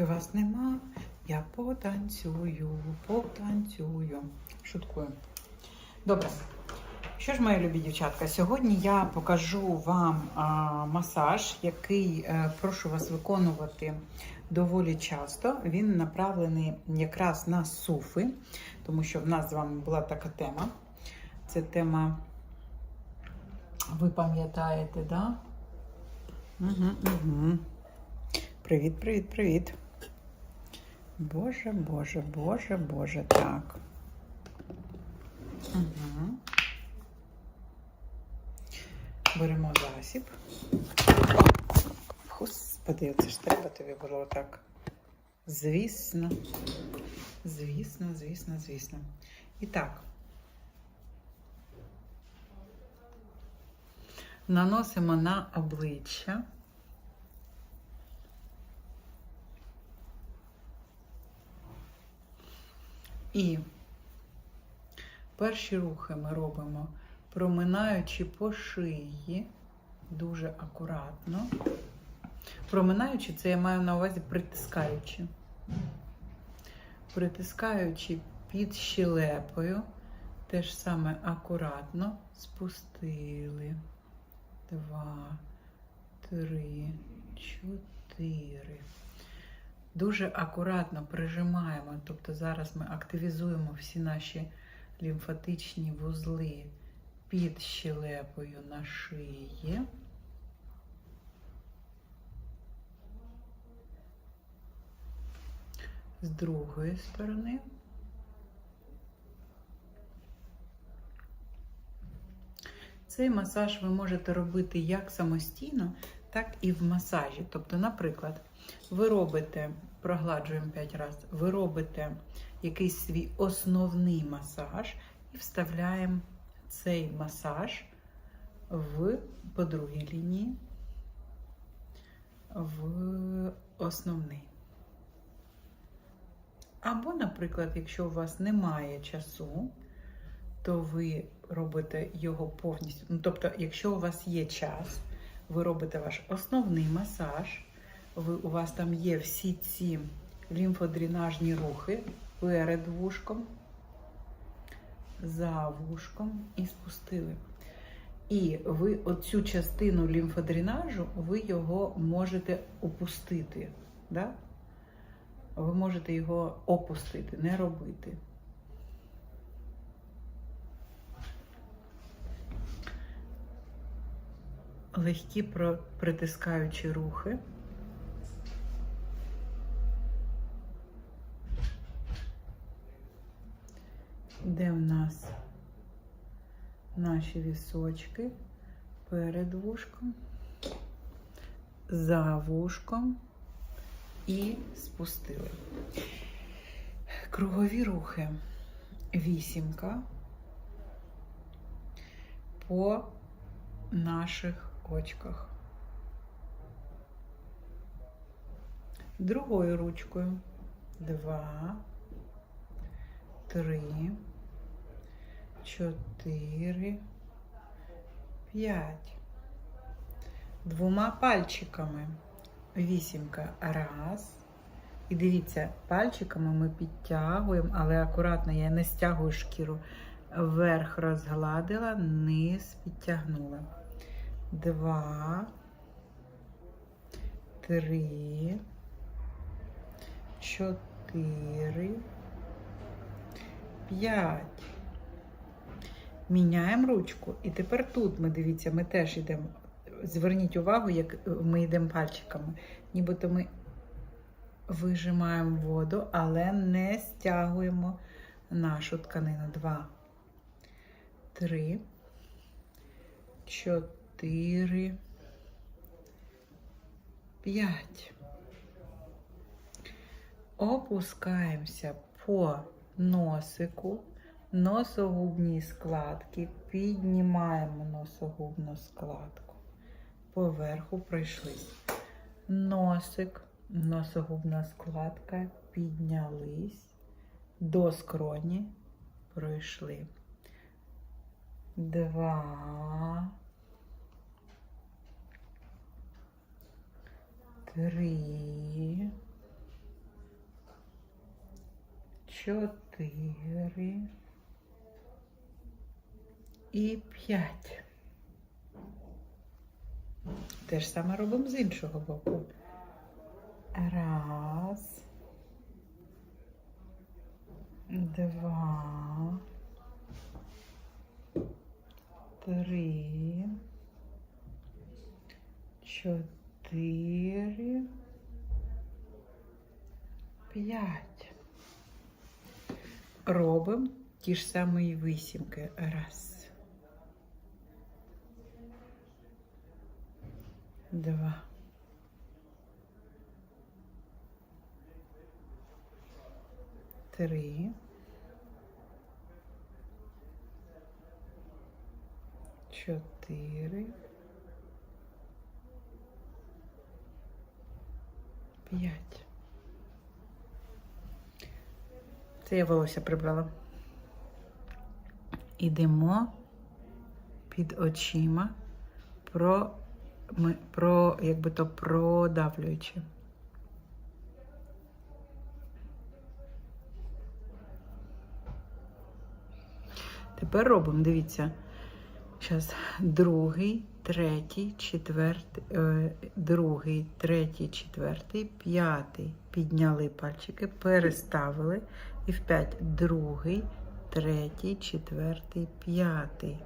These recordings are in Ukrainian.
Поки вас нема, я потанцюю, потанцюю. Шуткую. Добре. Що ж, мої любі дівчатка, сьогодні я покажу вам а, масаж, який е, прошу вас виконувати доволі часто. Він направлений якраз на суфи, тому що в нас з вами була така тема. Це тема, ви пам'ятаєте, да? Угу, угу. Привіт, привіт, привіт. Боже, Боже, Боже, Боже, так. Угу. Беремо засіб. Господи, це ж треба тобі було так. Звісно. Звісно, звісно, звісно. І так. Наносимо на обличчя. І перші рухи ми робимо, проминаючи по шиї, дуже акуратно. Проминаючи, це я маю на увазі притискаючи. Притискаючи під щелепою, теж саме акуратно спустили. Два, три, чотири. Дуже акуратно прижимаємо, тобто зараз ми активізуємо всі наші лімфатичні вузли під щелепою на шиї. З другої сторони. Цей масаж ви можете робити як самостійно, так і в масажі. Тобто, наприклад, ви робите, прогладжуємо 5 разів, ви робите якийсь свій основний масаж і вставляємо цей масаж в по другій лінії, в основний. Або, наприклад, якщо у вас немає часу, то ви робите його повністю. Ну, тобто, якщо у вас є час, ви робите ваш основний масаж, ви, у вас там є всі ці лімфодренажні рухи перед вушком, за вушком і спустили. І ви оцю частину лімфодренажу, ви його можете опустити. Да? Ви можете його опустити, не робити. Легкі притискаючі рухи. Де в нас наші вісочки перед вушком, за вушком і спустили. Кругові рухи. Вісімка по наших очках. Другою ручкою. Два, три, чотири, п'ять. Двома пальчиками. Вісімка. Раз. І дивіться, пальчиками ми підтягуємо, але акуратно я не стягую шкіру. Вверх розгладила, низ підтягнула. Два, три, чотири, п'ять. Міняємо ручку. І тепер тут ми дивіться, ми теж йдемо. Зверніть увагу, як ми йдемо пальчиками. Нібито ми вижимаємо воду, але не стягуємо нашу тканину. Два, три, чотири, п'ять. Опускаємося по носику, носогубні складки, піднімаємо носогубну складку. Поверху пройшлись. Носик, носогубна складка, піднялись, до скроні пройшли. Два. Три. чотири і п'ять. Те ж саме робимо з іншого боку. Раз. Два. Три. Чотири. П'ять. Робимо ті ж самі вісімки. Раз. Два. Три. Чотири. П'ять. Це я волосся прибрала. Ідемо під очима про, ми, про якби то продавлюючи. Тепер робимо, дивіться. Зараз другий, третій, четвертий, е, другий, третій, четвертий, п'ятий. Підняли пальчики, переставили. І в п'ять другий, третій, четвертий, п'ятий.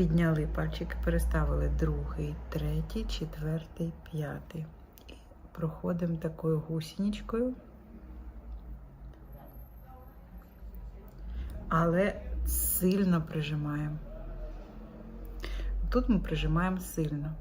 Підняли пальчики, переставили другий, третій, четвертий, п'ятий. І проходимо такою гусеничкою. Але сильно прижимаємо. Тут ми прижимаємо сильно.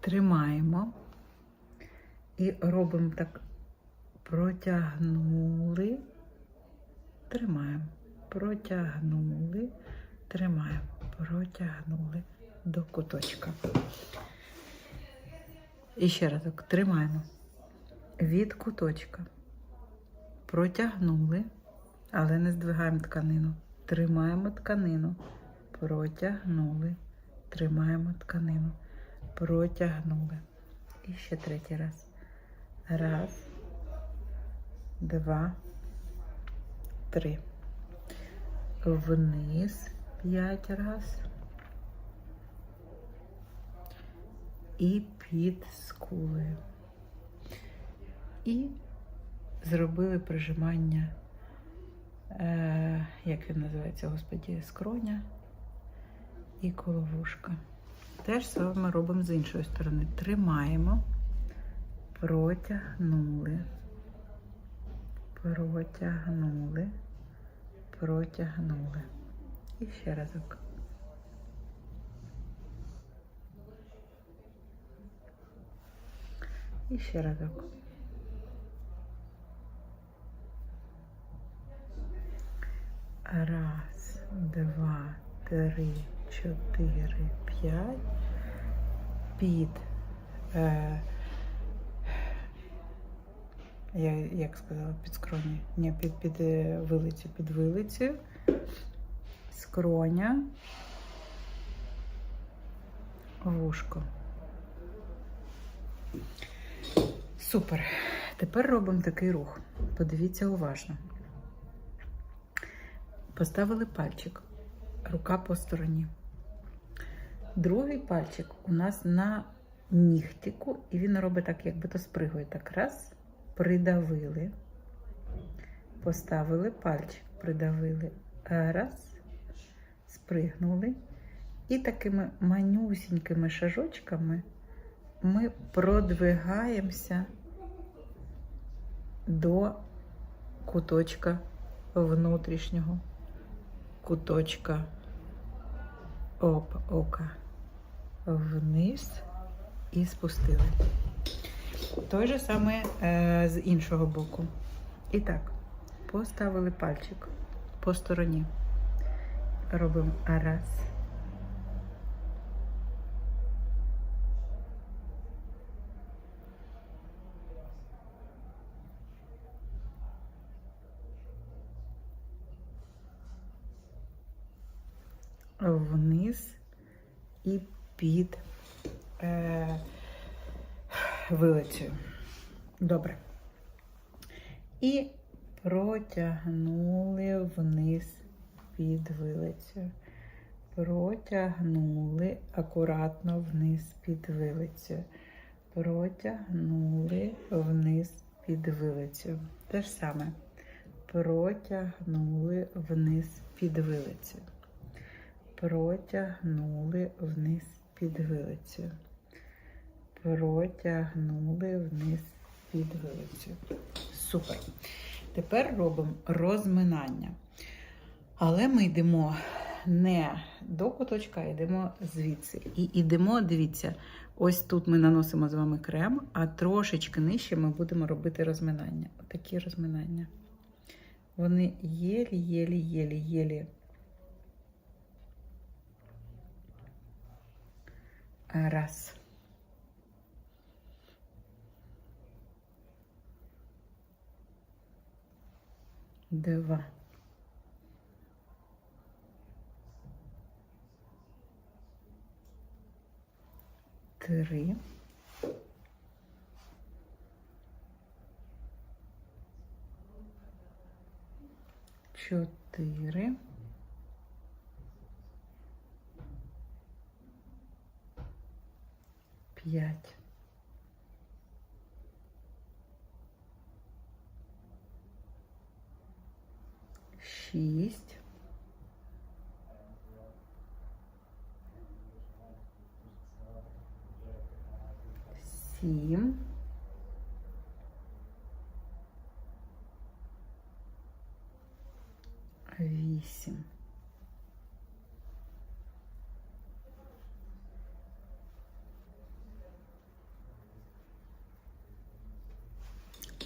Тримаємо і робимо так, протягнули, тримаємо, протягнули, тримаємо, протягнули до куточка. І ще разок тримаємо від куточка. Протягнули, але не здвигаємо тканину. Тримаємо тканину. Протягнули. Тримаємо тканину. Протягнули. І ще третій раз. Раз, два, три. Вниз п'ять раз. і під скулею. І зробили прижимання, е, як він називається, господі, скроня і коловушка. Теж саме робимо з іншої сторони. Тримаємо, протягнули, протягнули, протягнули. І ще разок. І ще разок. Раз, два, три, чотири, п'ять. Під. Е, я як сказала, під скроні. Ні, під під е, вилицю, під вилицю. Скроня. Вушко. Супер. Тепер робимо такий рух. Подивіться уважно. Поставили пальчик, рука по стороні. Другий пальчик у нас на нігтику, і він робить так, якби то спригує. Так, раз, придавили, поставили пальчик, придавили, раз, спригнули. І такими манюсінькими шажочками ми продвигаємося до куточка внутрішнього. Куточка оп, ока. Вниз і спустили. Той же саме е, з іншого боку. І так, поставили пальчик по стороні. Робимо раз. вниз і під е, вилицею. Добре. І протягнули вниз під вилицею. Протягнули акуратно вниз під вилицею. Протягнули вниз під вилицею. Те ж саме. Протягнули вниз під вилицею. Протягнули вниз під вилицею. Протягнули вниз під вилицею. Супер. Тепер робимо розминання. Але ми йдемо не до куточка, а йдемо звідси. І йдемо, дивіться, ось тут ми наносимо з вами крем, а трошечки нижче ми будемо робити розминання. Отакі розминання. Вони єлі-єлі-єлі-єлі. Раз. Два. Три. Чотири. П'ять. Шість. Сім. Вісім.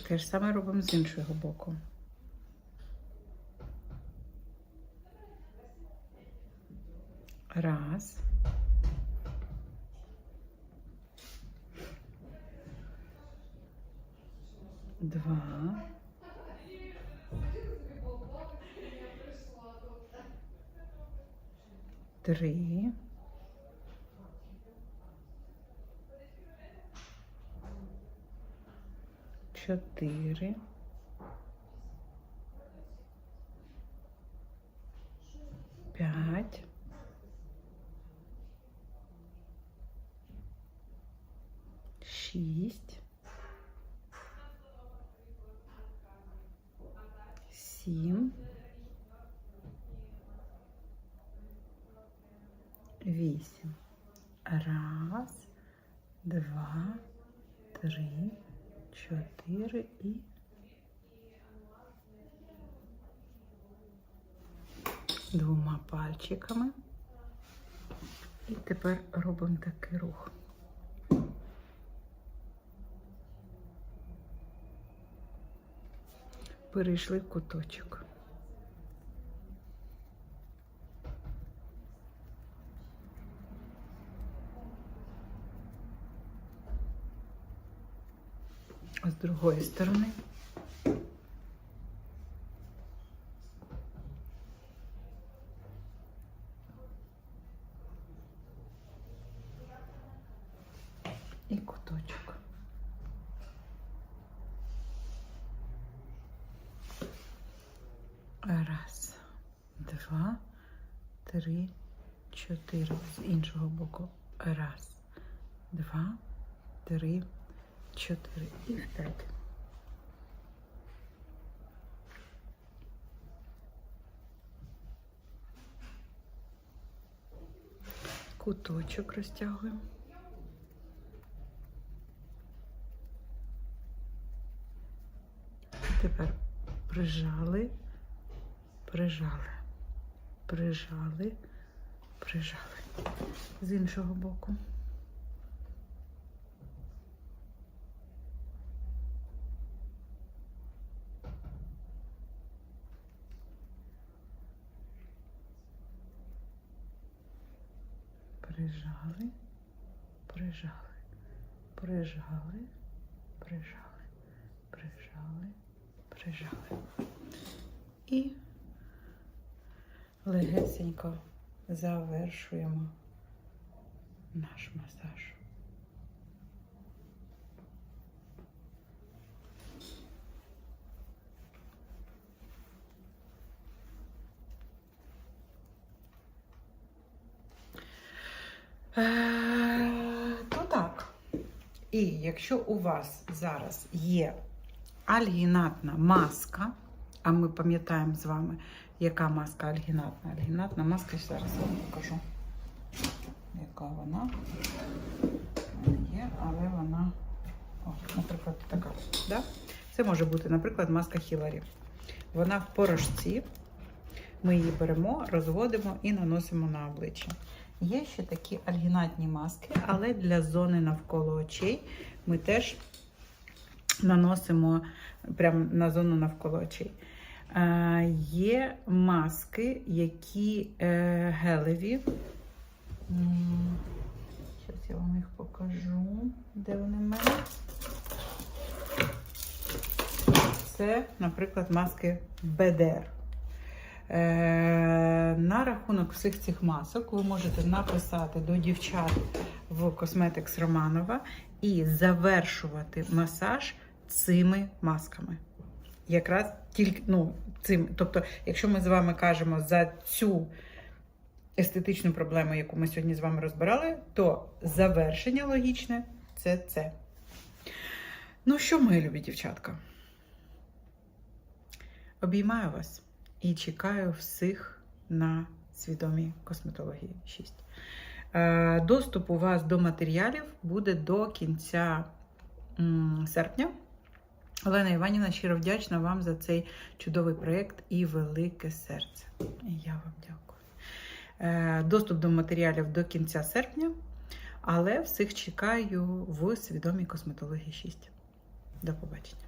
Те ж саме робимо з іншого боку. Раз. Два. Три. Чотири. П'ять. Шість. Сім. Вісім. Раз, два, три, чотири і двома пальчиками. І тепер робимо такий рух. Перейшли в куточок. З другої сторони. І куточок. Раз, два, три, чотири. З іншого боку. Раз, два, три, чотири. І п'ять. Куточок розтягуємо. Тепер прижали, прижали, прижали, прижали. З іншого боку. Прижали, прижали, прижали, прижали, прижали, прижали. І легесенько завершуємо наш масаж. Е, То так. І якщо у вас зараз є альгінатна маска, а ми пам'ятаємо з вами, яка маска альгінатна. Альгінатна маска, зараз я вам покажу, яка. Вона є, але вона, о, наприклад, така. Да? Це може бути, наприклад, маска Хіларі. Вона в порошці. Ми її беремо, розводимо і наносимо на обличчя. Є ще такі альгінатні маски, але для зони навколо очей ми теж наносимо прямо на зону навколо очей. Є маски, які е, гелеві. Зараз я вам їх покажу, де вони в мене. Це, наприклад, маски БДР. Е, на рахунок всіх цих масок ви можете написати до дівчат в Cosmetics Романова і завершувати масаж цими масками. Якраз тільки ну, цим. Тобто, якщо ми з вами кажемо за цю естетичну проблему, яку ми сьогодні з вами розбирали, то завершення логічне це це. Ну що, мої любі дівчатка? Обіймаю вас і чекаю всіх на свідомій косметології 6. Е, Доступ у вас до матеріалів буде до кінця серпня. Олена Іванівна, щиро вдячна вам за цей чудовий проєкт і велике серце. Я вам дякую. Е, Доступ до матеріалів до кінця серпня, але всіх чекаю в свідомій косметології 6. До побачення.